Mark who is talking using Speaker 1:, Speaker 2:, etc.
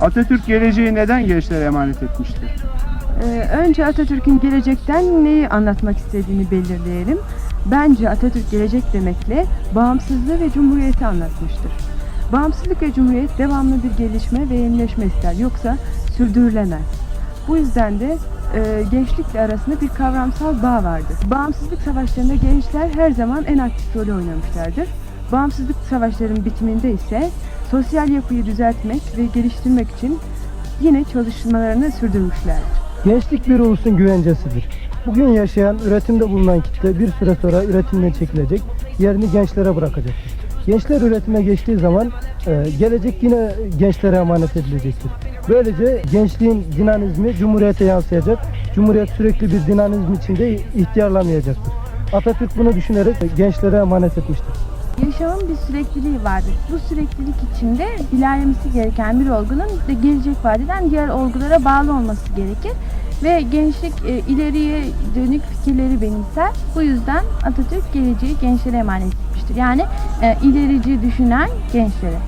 Speaker 1: Atatürk geleceği neden gençlere emanet etmiştir?
Speaker 2: Ee, önce Atatürk'ün gelecekten neyi anlatmak istediğini belirleyelim. Bence Atatürk gelecek demekle bağımsızlığı ve cumhuriyeti anlatmıştır. Bağımsızlık ve cumhuriyet devamlı bir gelişme ve yenileşme ister. Yoksa sürdürülemez. Bu yüzden de e, gençlikle arasında bir kavramsal bağ vardır. Bağımsızlık savaşlarında gençler her zaman en aktif rolü oynamışlardır. Bağımsızlık savaşlarının bitiminde ise sosyal yapıyı düzeltmek ve geliştirmek için yine çalışmalarını sürdürmüşlerdir.
Speaker 3: Gençlik bir ulusun güvencesidir. Bugün yaşayan, üretimde bulunan kitle bir süre sonra üretimden çekilecek, yerini gençlere bırakacaktır. Gençler üretime geçtiği zaman e, gelecek yine gençlere emanet edilecektir. Böylece gençliğin dinamizmi Cumhuriyete yansıyacak. Cumhuriyet sürekli bir dinamizm içinde ihtiyarlamayacaktır. Atatürk bunu düşünerek gençlere emanet etmiştir.
Speaker 4: Yaşamın bir sürekliliği vardır. Bu süreklilik içinde ilerlemesi gereken bir olgunun de gelecek vadeden diğer olgulara bağlı olması gerekir. Ve gençlik e, ileriye dönük fikirleri benimser. Bu yüzden Atatürk geleceği gençlere emanet etmiştir. Yani e, ilerici düşünen gençlere.